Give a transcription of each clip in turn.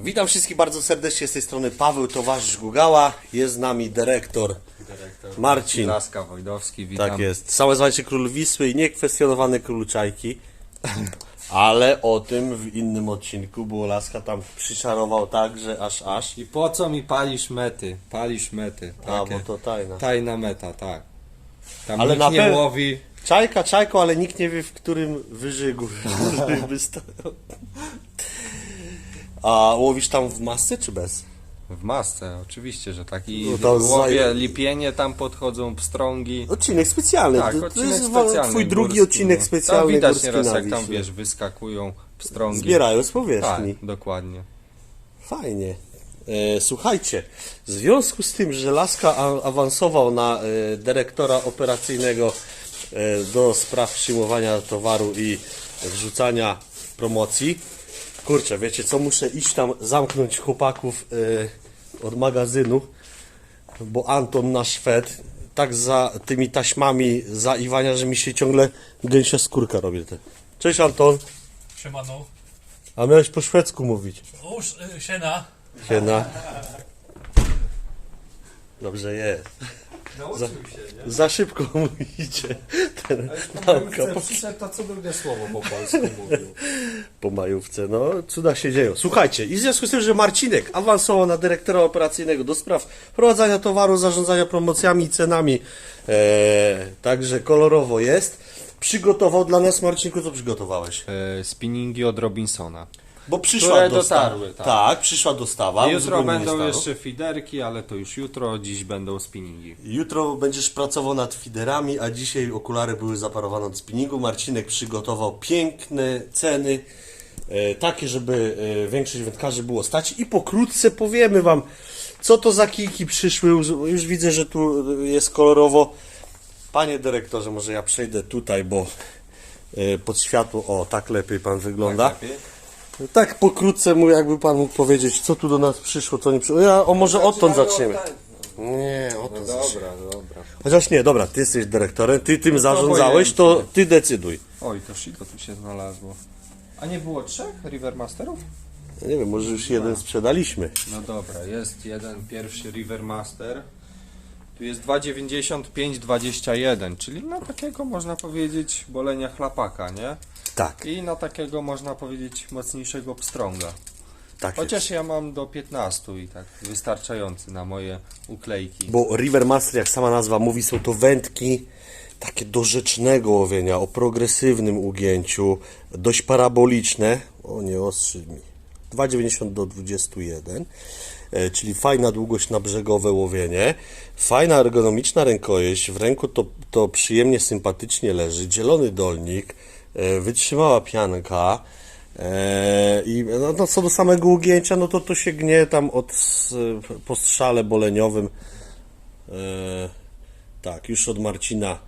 Witam wszystkich bardzo serdecznie z tej strony Paweł Towarzysz Gugała. Jest z nami dyrektor. Dyrektor Marcin. Laska Wojdowski, witam. Tak jest. Całe zwacie Król Wisły i niekwestionowany Król Czajki. Ale o tym w innym odcinku, bo Laska tam przyczarował tak, że aż aż. I po co mi palisz mety? Palisz mety. A, Takie. bo to tajna. Tajna meta, tak. Tam Ale nikt na nie pe- łowi. Czajka, czajko, ale nikt nie wie w którym wyżygu ryby stoją. A łowisz tam w masce czy bez? W masce, oczywiście, że tak. I No to łowie zaj- lipienie, tam podchodzą pstrągi. Odcinek specjalny. Tak, to, to odcinek jest wa- specjalny. twój drugi górski, odcinek no. specjalny Tam widać górski nieraz, na jak tam, Wiśle. wiesz, wyskakują pstrągi. Zbierają z Tak, powierzchni. dokładnie. Fajnie. E, słuchajcie, w związku z tym, że Laska a- awansował na e, dyrektora operacyjnego e, do spraw przyjmowania towaru i wrzucania promocji, kurczę, wiecie co, muszę iść tam zamknąć chłopaków e, od magazynu, bo Anton, nasz Szwed, tak za tymi taśmami zaiwania, że mi się ciągle gęsia skórka robi. Te. Cześć Anton, Siemano. a miałeś po szwedzku mówić. Uż, y, siena. Siena. Dobrze jest. Nauczył się, nie? Za szybko mówicie. Ten nauka po, przyszedł, to co drugie słowo po polsku mówił. po majówce. No, cuda się dzieją. Słuchajcie, i w związku z tym, że Marcinek awansował na dyrektora operacyjnego do spraw wprowadzania towaru, zarządzania promocjami i cenami, e, także kolorowo jest, przygotował dla nas, Marcinku, co przygotowałeś? E, spinningi od Robinsona. Bo przyszła Które dostawa. dotarły, tak. tak, przyszła dostawa. Jutro będą jeszcze fiderki, ale to już jutro, dziś będą spinningi. Jutro będziesz pracował nad fiderami, a dzisiaj okulary były zaparowane od spinningu. Marcinek przygotował piękne ceny, e, takie, żeby e, większość wędkarzy było stać i pokrótce powiemy Wam, co to za kijki przyszły. Już, widzę, że tu jest kolorowo. Panie dyrektorze, może ja przejdę tutaj, bo e, pod światło, o tak lepiej Pan wygląda. Tak pokrótce mu jakby Pan mógł powiedzieć, co tu do nas przyszło, co nie przyszło. Ja, o może odtąd zaczniemy. Nie, No odtąd zaczniemy. dobra, dobra. Chociaż nie, dobra, ty jesteś dyrektorem, ty tym zarządzałeś, to ty decyduj. Oj, to shito tu się znalazło. A nie było trzech Rivermasterów? Ja Nie wiem, może już jeden sprzedaliśmy. No dobra, jest jeden pierwszy Rivermaster. Tu jest 2,95-21, czyli na takiego można powiedzieć bolenia chlapaka, nie? Tak, I na takiego można powiedzieć mocniejszego pstrąga. tak Chociaż jest. ja mam do 15 i tak wystarczający na moje uklejki. Bo River Master, jak sama nazwa mówi, są to wędki takie do rzecznego łowienia, o progresywnym ugięciu, dość paraboliczne. O, nie ostrzy mi. 2,90 do 21, e, czyli fajna długość na brzegowe łowienie, fajna ergonomiczna rękojeść, w ręku to, to przyjemnie, sympatycznie leży, zielony dolnik, wytrzymała pianka, e, i no, no, co do samego ugięcia, no to to się gnie tam od po strzale boleniowym, e, tak, już od Marcina,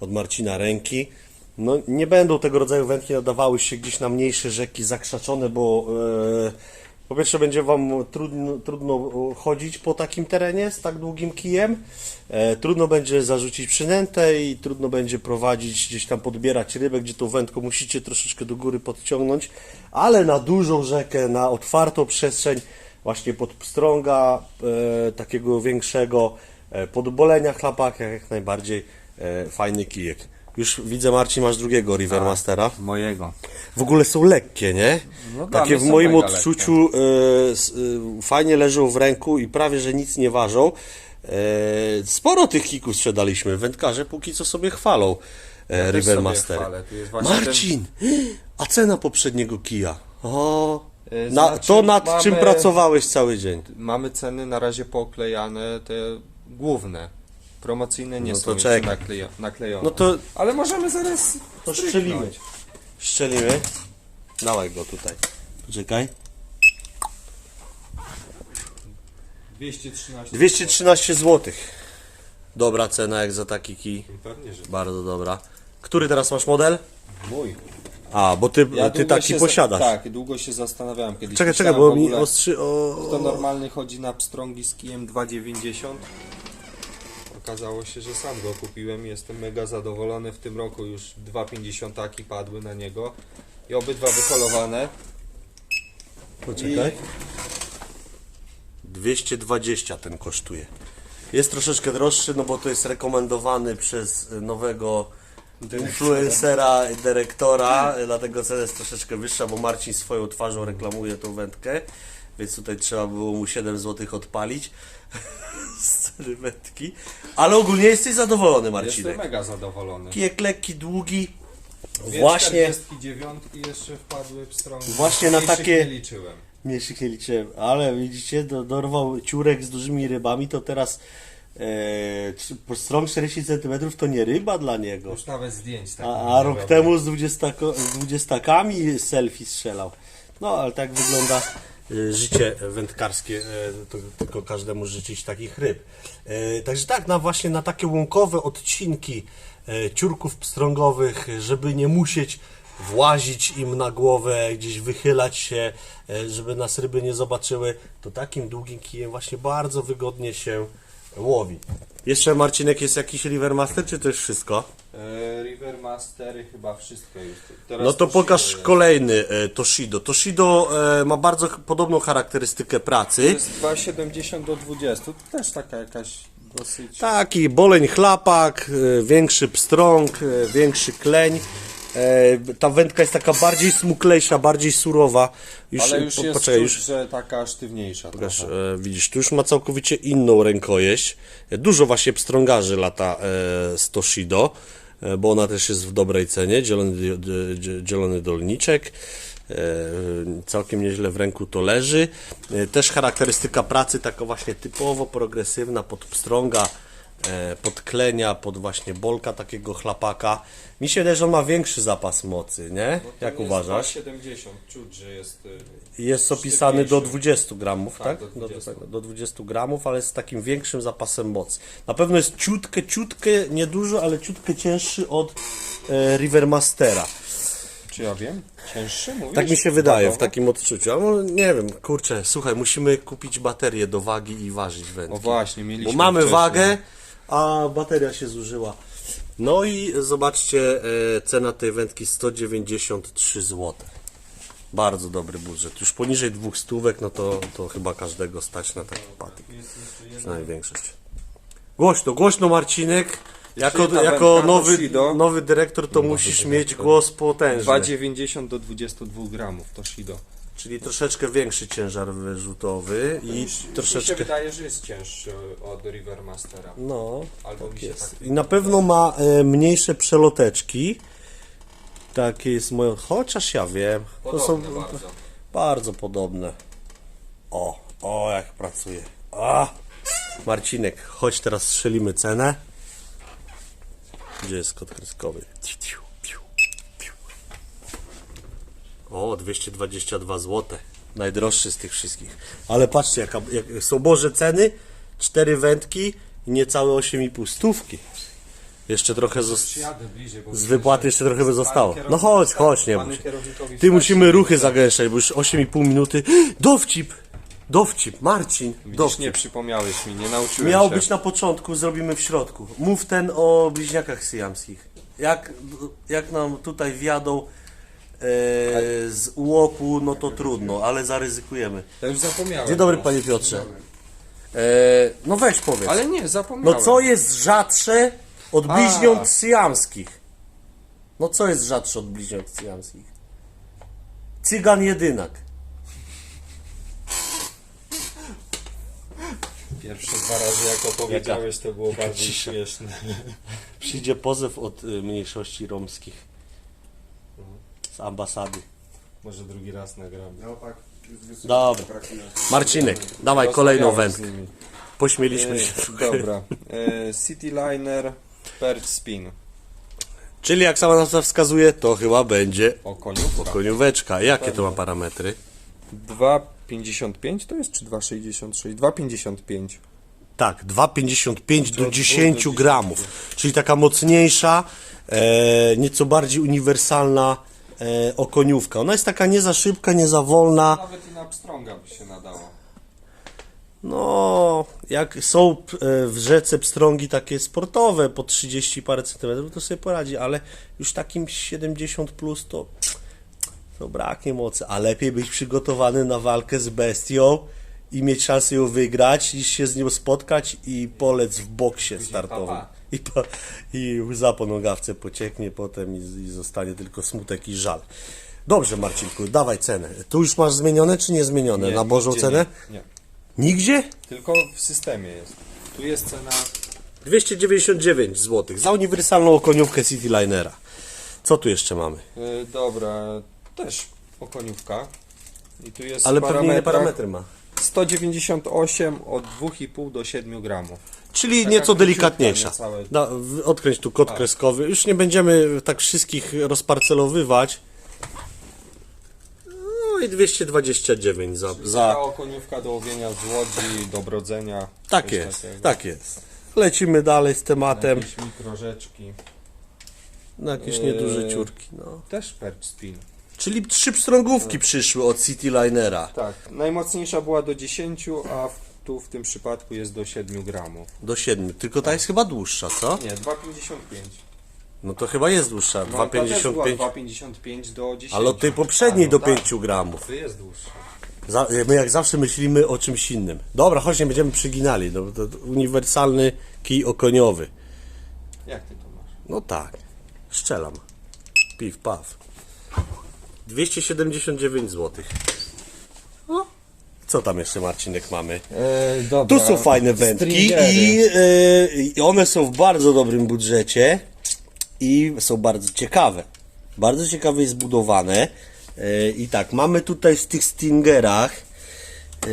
od Marcina ręki. No, nie będą tego rodzaju wędki nadawały się gdzieś na mniejsze rzeki zakrzaczone, bo e, po pierwsze będzie Wam trudno, trudno chodzić po takim terenie z tak długim kijem. E, trudno będzie zarzucić przynętę i trudno będzie prowadzić, gdzieś tam podbierać rybę, gdzie tą wędką musicie troszeczkę do góry podciągnąć, ale na dużą rzekę, na otwartą przestrzeń, właśnie pod pstrąga e, takiego większego, e, pod bolenia chlapaka jak najbardziej e, fajny kijek. Już widzę Marcin, masz drugiego Rivermastera. Mojego. W ogóle są lekkie, nie? No Takie w moim odczuciu s- e, fajnie leżą w ręku i prawie, że nic nie ważą. E, sporo tych kików sprzedaliśmy. Wędkarze póki co sobie chwalą też Rivermaster. Marcin, a cena poprzedniego kija? O, E, na, znaczy, to nad czym mamy- pracowałeś cały dzień. Mamy ceny na razie pooklejane, te główne. Promocyjne nie No są to jeszcze czekaj. naklejo- naklejone. No to, Ale możemy zaraz to stryknąć. szczelimy. Szczelimy. Dawaj go tutaj. Poczekaj. 213. 213 zł. Dobra cena jak za taki kij. Pewnie, że Bardzo dobra. Który teraz masz model? mój. A, bo ty, ty długo taki się posiadasz. Tak, długo się zastanawiałem kiedyś. Czekaj, czekaj, myślałem bo w mi ogóle, ostrzy o... Kto normalny chodzi na pstrągi z kijem 2,90. Okazało się, że sam go kupiłem i jestem mega zadowolony. W tym roku już 2,50 padły na niego. I obydwa wyholowane. Poczekaj. 220 ten kosztuje. Jest troszeczkę droższy, no bo to jest rekomendowany przez nowego influencera, i dyrektora, dlatego cena jest troszeczkę wyższa, bo Marcin swoją twarzą reklamuje tą wędkę, więc tutaj trzeba było mu 7 zł odpalić z wędki. Ale ogólnie jesteś zadowolony, Jestem Marcinek. mega zadowolony. Kijek lekki, długi. Dwie Właśnie, 49 jeszcze wpadły pstrągi. Właśnie na Mniejszych takie- nie liczyłem. mniejszych nie liczyłem, ale widzicie, do, dorwał ciurek z dużymi rybami, to teraz e, strąg 40 cm to nie ryba dla niego. Już nawet zdjęć tak A, a rok temu z, 20, z dwudziestakami selfie strzelał. No, ale tak wygląda życie wędkarskie, to tylko każdemu życzyć takich ryb. E, Także tak, na właśnie na takie łąkowe odcinki ciurków pstrągowych, żeby nie musieć włazić im na głowę, gdzieś wychylać się, żeby nas ryby nie zobaczyły, to takim długim kijem właśnie bardzo wygodnie się łowi. Jeszcze Marcinek jest jakiś Rivermaster, czy to już wszystko? E, River Mastery chyba wszystko już. Teraz No to Toshido pokaż jest. kolejny e, Toshido. Toshido e, ma bardzo ch- podobną charakterystykę To pracy. jest 2,70 do 20. To też taka jakaś dosyć... Taki boleń chlapak, e, większy pstrąg, e, większy kleń. E, ta wędka jest taka bardziej smuklejsza, bardziej surowa. Już, Ale już po- jest poczekaj, już, że taka sztywniejsza Pokaż, e, widzisz, tu już ma całkowicie inną rękojeść. E, Dużo właśnie pstrągarzy lata e, z Toshido, e, bo ona też jest w dobrej cenie. Zielony, dzie- dzie- zielony dolniczek. E, całkiem nieźle w ręku to leży. E, też charakterystyka pracy taka właśnie typowo progresywna pod pstrąga, e, pod klenia, pod właśnie bolka takiego chlapaka. Mi się wydaje, że on ma większy zapas mocy, nie? No Jak uważasz? 2,70. Czuć, że jest... y, Jest opisany do Sztywniejszy. 20 gramów, tak? Tak, do Do, 20. do, do 20 gramów, ale z takim większym zapasem mocy. Na pewno jest ciutkę, ciutkę, niedużo, ale ciutkę cięższy od e, Rivermastera. Czy ja wiem? Cięższy mówisz? Tak mi się wydaje, w takim odczuciu. A może, nie wiem, kurczę, słuchaj, musimy kupić baterię do wagi i ważyć wędki. O właśnie, mieliśmy Bo mamy wcześniej. wagę, a bateria się zużyła. No i zobaczcie, e, cena tej wędki 193 zł. Bardzo dobry budżet. Już poniżej dwóch stówek, no to, to chyba każdego stać na taki patyk. Przynajmniej większość. Głośno, głośno Marcinek. Jako, jako nowy, Toshido. nowy dyrektor to musisz mieć głos potężny. 2,90 do 22 gramów Toshido. Czyli troszeczkę większy ciężar wyrzutowy i Mi się troszeczkę... wydaje, że jest cięższy od River Mastera. No, Albo mi tak się jest. tak... I na pewno ma e, mniejsze przeloteczki. Takie jest moje. Chociaż ja wiem. To są Podobne bardzo. bardzo podobne. O, o, jak pracuje. A! Marcinek, chodź teraz strzelimy cenę. Gdzie jest kod kreskowy? Ciu, ciu. O, 222 zł. Najdroższy z tych wszystkich. Ale patrzcie, jaka, jak są boże ceny. Cztery wędki i niecałe 8,5 stówki. Jeszcze trochę Z myślę, wypłaty jeszcze trochę by zostało. No chodź, chodź, nie bój się. Ty musimy ruchy zagęszczać, bo już 8,5 minuty. Dowcip! Dowcip, Marcin, Widzisz, dowcip. nie przypomniałeś mi, nie nauczyłem Miał się. być na początku, zrobimy w środku. Mów ten o bliźniakach syjamskich. Jak, jak nam tutaj wjadą z ułoku, no to trudno, ale zaryzykujemy. Ja już zapomniałem. Dzień dobry, no. panie Piotrze. E, no weź powiedz. Ale nie, zapomniałem. No co jest rzadsze od A. bliźniąt syjamskich? No co jest rzadsze od bliźniąt syjamskich? Cygan jedynak. Pierwsze dwa razy jak opowiedziałeś, to było bardziej śmieszne. Przyjdzie pozew od y, mniejszości romskich z ambasady. Może drugi raz nagramy. No tak, jest wysoki Dobra. Marcinek, dawaj kolejną Rozmawiałem wędkę. z nimi. Pośmieliśmy się. E, Dobra. E, City Liner Perch Spin. Czyli jak sama nazwa wskazuje, to chyba będzie O koniówka. konióweczka. Jakie to ma parametry? 2,55 to jest czy 2,66? 2,55. Tak, 2,55 do Od 10 dwóch do gramów. Czyli taka mocniejsza, e, nieco bardziej uniwersalna e, okoniówka. Ona jest taka nie za szybka, nie za wolna. Nawet i na pstrąga by się nadało. No, jak są e, w rzece pstrągi takie sportowe po 30 parę centymetrów, to sobie poradzi, ale już takim 70 plus to, to braknie mocy. A lepiej być przygotowany na walkę z bestią i mieć szansę ją wygrać, niż się z nią spotkać i polec w boksie startowym. I, po, I łza po nogawce pocieknie potem i, i zostanie tylko smutek i żal. Dobrze Marcinku, dawaj cenę. Tu już masz zmienione czy nie zmienione? Na Bożą nigdzie cenę? Nie, nie. Nigdzie? Tylko w systemie jest. Tu jest cena 299 zł za uniwersalną okoniówkę Citylinera. Co tu jeszcze mamy? y, dobra, też okoniówka. I tu jest Ale pewnie inne parametry ma. 198 od 2,5 do 7 gramów. Czyli Taka nieco delikatniejsza. Da, odkręć tu kod kreskowy. Już nie będziemy tak wszystkich rozparcelowywać. No i 229 za. Za za... okoniówka do łowienia z łodzi, do brodzenia. Tak jest, takiego. tak jest. Lecimy dalej z tematem. Jakieś mikrorzeczki. Na jakieś Eee. nieduże ciurki. No. Też perch spin. Czyli trzy pstrągówki przyszły od Citylinera. Tak, najmocniejsza była do 10, a w, tu w tym przypadku jest do 7 gramów. Do 7. Tylko ta jest chyba dłuższa, co? Nie, 2,55. No to chyba jest dłuższa. No, ta też była 2,55. 2,55 do 10. Ale od tej poprzedniej A, do no tak, 5 gramów. To jest dłuższa. Za, my jak zawsze myślimy o czymś innym. Dobra, chodź, nie będziemy przyginali. No, to, to uniwersalny kij okoniowy. Jak ty to masz? No tak. Szczelam. Piw, paw. 279 zł. No. Co tam jeszcze, Marcinek, mamy? E, dobra. Tu są fajne wędki i, e, i one są w bardzo dobrym budżecie i są bardzo ciekawe. Bardzo ciekawie zbudowane. E, I tak, mamy tutaj w tych Stingerach e,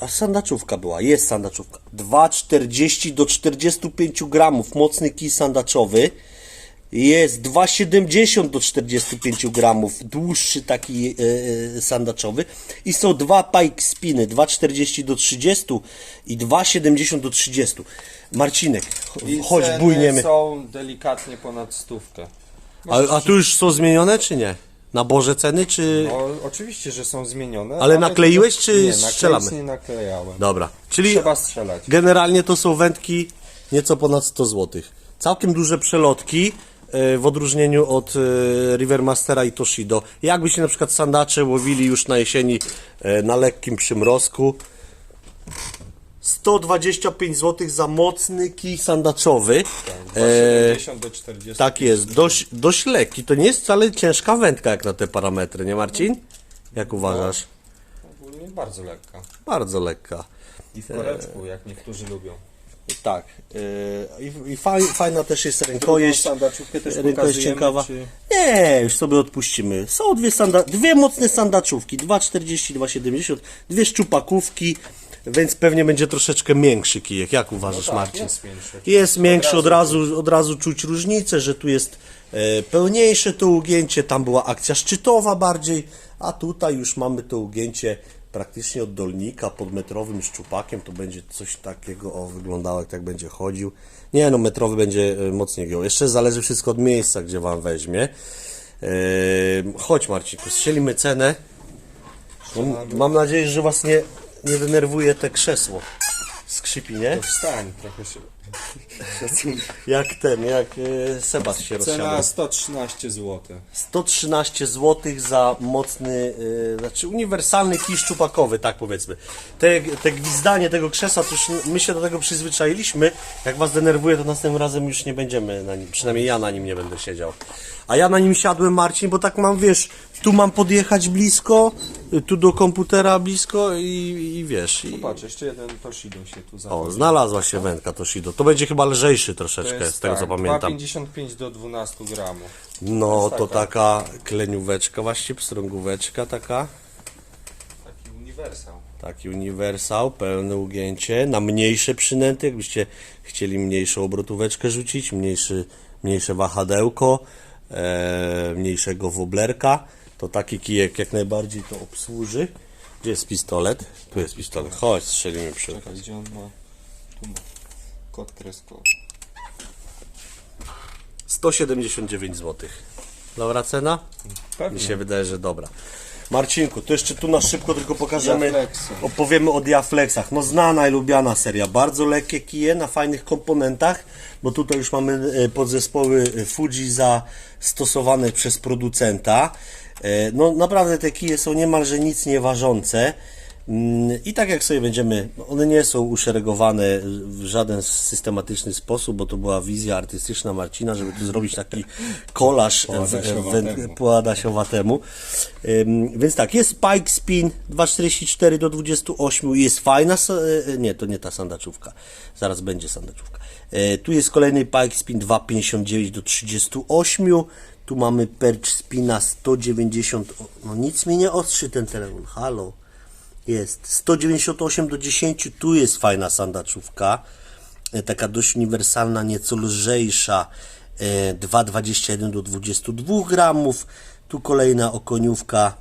a sandaczówka była, jest sandaczówka 2,40 do 45 gramów, mocny kij sandaczowy jest 2,70 do 45 gramów, dłuższy taki e, e, sandaczowy i są dwa pike spiny, 2,40 do 30 i 2,70 do 30. Marcinek, I chodź ceny bujniemy. są delikatnie ponad stówkę. A, a tu już są zmienione czy nie? Na Boże ceny czy... No, oczywiście, że są zmienione. Ale nakleiłeś, czy nie, strzelamy? nakleić nie naklejałem. Dobra, czyli Trzeba strzelać. Generalnie to są wędki nieco ponad 100 zł. Całkiem duże przelotki w odróżnieniu od e, Rivermastera i Toshido. Jakbyście na przykład sandacze łowili już na jesieni e, na lekkim przymrozku. 125 zł za mocny kij sandaczowy. E, 2,70 do 40. tak jest, dość, dość lekki. To nie jest wcale ciężka wędka jak na te parametry, nie Marcin? Jak uważasz? Ogólnie bardzo lekka. Bardzo lekka. I w koreczku, jak niektórzy lubią. Tak. Yy, I, i faj, fajna też jest rękojeść. też Rękojeść ciekawa. czy- Nie, już sobie odpuścimy. Są dwie, sanda, dwie mocne sandaczówki. 2,40, 2,70. Dwie szczupakówki. Więc pewnie będzie troszeczkę większy kijek. Jak uważasz, tak, Marcin? jest większy. Jest większy, od razu, od razu czuć różnicę, że tu jest e, pełniejsze to ugięcie, tam była akcja szczytowa bardziej, a tutaj już mamy to ugięcie praktycznie od dolnika pod metrowym szczupakiem, to będzie coś takiego, o wyglądało jak tak będzie chodził. Nie no, metrowy będzie e, mocniej giął. Jeszcze zależy wszystko od miejsca, gdzie Wam weźmie. E, chodź Marcinku, strzelimy cenę. Mam, mam nadzieję, że Was nie, nie denerwuje te krzesło. Skrzypi, nie? To wstań trochę się. Jak ten, jak e, Sebas się Cena rozsiadł. 113 zł. 113 zł za mocny, e, znaczy uniwersalny kij szczupakowy, tak powiedzmy. Te, te gwizdanie tego krzesła, to już my się do tego przyzwyczailiśmy. Jak was denerwuje, to następnym razem już nie będziemy na nim, przynajmniej ja na nim nie będę siedział. A ja na nim siadłem, Marcin, bo tak mam, wiesz, tu mam podjechać blisko, tu do komputera blisko i, i wiesz. I, Patrz, jeszcze jeden Toshido się tu o, znalazła się wędka Toshido. To będzie chyba lżejszy troszeczkę, z tego tak, co pamiętam. 2,55 do 12 gramów. No, jest to taka- taka klenióweczka, właściwie pstrągóweczka taka. Taki uniwersał. Taki uniwersał, pełne ugięcie, na mniejsze przynęty, jakbyście chcieli mniejszą obrotóweczkę rzucić, mniejszy, mniejsze wahadełko, e, mniejszego woblerka, to taki kijek jak najbardziej to obsłuży. Gdzie jest pistolet? Tu jest pistolet. Chodź, strzelimy przy okazji. gdzie on ma? Tu ma kod kreskowy. 179 zł. Dobra cena? Pewnie. Mi się wydaje, że dobra. Marcinku, to jeszcze tu na szybko tylko pokażemy, Diaflexy. opowiemy o Diaflexach. No znana i lubiana seria, bardzo lekkie kije na fajnych komponentach, bo tutaj już mamy e, podzespoły Fuji zastosowane przez producenta. E, No naprawdę te kije są niemalże nic nie ważące. Mm, I tak jak sobie będziemy, one nie są uszeregowane w żaden systematyczny sposób, bo to była wizja artystyczna Marcina, żeby tu zrobić taki kolaż Po Adasiowatemu. po Adasiowatemu. Ym, Więc tak, jest Pike Spin 2,44 do 28 i jest fajna, e, nie, to nie ta sandaczówka, zaraz będzie sandaczówka. E, Tu jest kolejny Pike Spin 2,59 do 38, tu mamy Perch Spina 190, o, no nic mi nie ostrzy ten telefon, halo. Jest. 198 do 10, tu jest fajna sandaczówka, e, taka dość uniwersalna, nieco lżejsza, e, 2,21 do 22 gramów, tu kolejna okoniówka.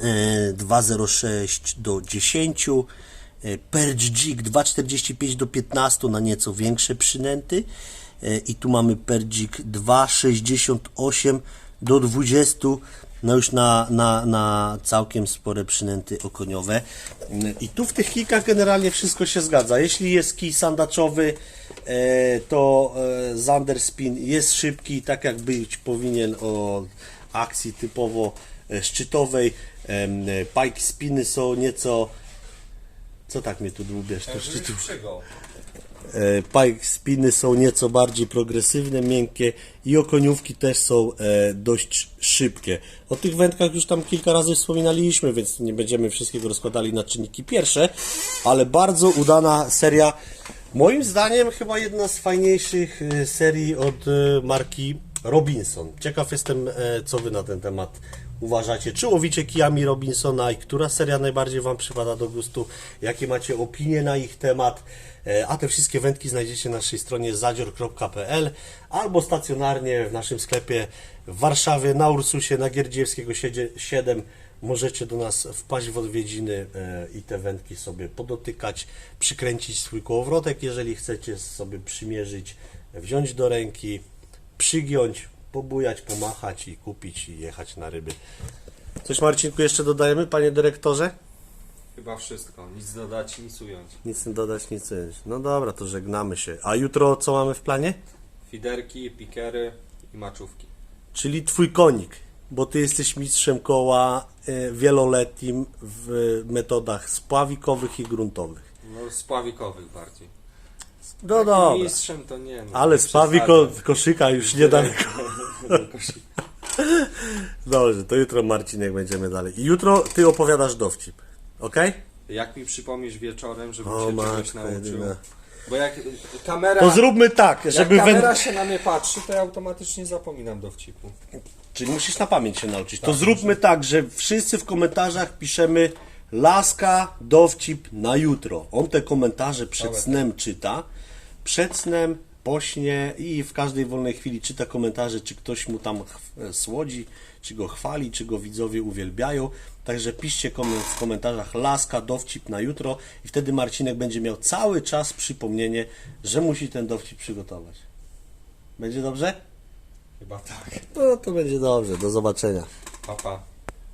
E, 2,06 do 10, e, Perch Jig 2,45 do 15 na nieco większe przynęty. E, i tu mamy Perch Jig 2,68 do 20 no już na, na, na całkiem spore przynęty okoniowe. Mm, I tu w tych kijkach generalnie wszystko się zgadza. Jeśli jest kij sandaczowy, e, to e, Zander Spin jest szybki, tak jak być powinien o akcji typowo e, szczytowej. Pike spiny są nieco. Co tak mnie tu dłubiesz? Szczytu. E, spiny są nieco bardziej progresywne, miękkie i okoniówki też są e, dość szybkie. O tych wędkach już tam kilka razy wspominaliśmy, więc nie będziemy wszystkiego rozkładali na czynniki pierwsze, ale bardzo udana seria. Moim zdaniem chyba jedna z fajniejszych e, serii od marki Robinson. Ciekaw jestem, co Wy na ten temat uważacie. Czy łowicie kijami Robinsona i która seria najbardziej Wam przypada do gustu? Jakie macie opinie na ich temat? E, A te wszystkie wędki znajdziecie na naszej stronie zadzior.pl albo stacjonarnie w naszym sklepie w Warszawie na Ursusie na Gierdziewskiego 7 możecie do nas wpaść w odwiedziny e, i te wędki sobie podotykać, przykręcić swój kołowrotek, jeżeli chcecie sobie przymierzyć, wziąć do ręki, przygiąć, pobujać, pomachać i kupić i jechać na ryby. Coś Marcinku jeszcze dodajemy, panie dyrektorze? Chyba wszystko. Nic dodać, nic ująć. Nic nie dodać, nic ująć. No dobra, to żegnamy się. A jutro co mamy w planie? Fiderki, pikery i maczówki. Czyli twój konik, bo ty jesteś mistrzem koła e, wieloletnim w metodach spławikowych i gruntowych. No spławikowych bardziej. No dobra, mistrzem to nie. No, ale nie spławik przesadzam. od koszyka już niedaleko. Dobrze, to jutro Marcinek będziemy dalej. I jutro ty opowiadasz dowcip, okej? Jak mi przypomnisz wieczorem, żebym O się czegoś matko nauczył. jedyna. Bo jak kamera, To zróbmy tak, jak żeby... kamera węd- się na mnie patrzy, to ja automatycznie zapominam dowcipu. Czyli musisz na pamięć się nauczyć. To zróbmy tak, że wszyscy w komentarzach piszemy laska, dowcip na jutro. On te komentarze przed Dobra. snem czyta. Przed snem, po śnie i w każdej wolnej chwili czyta komentarze, czy ktoś mu tam ch- słodzi, czy go chwali, czy go widzowie uwielbiają. Także piszcie w komentarzach laska, dowcip na jutro i wtedy Marcinek będzie miał cały czas przypomnienie, że musi ten dowcip przygotować. Będzie dobrze? Chyba tak. No to będzie dobrze. Do zobaczenia. Pa, pa.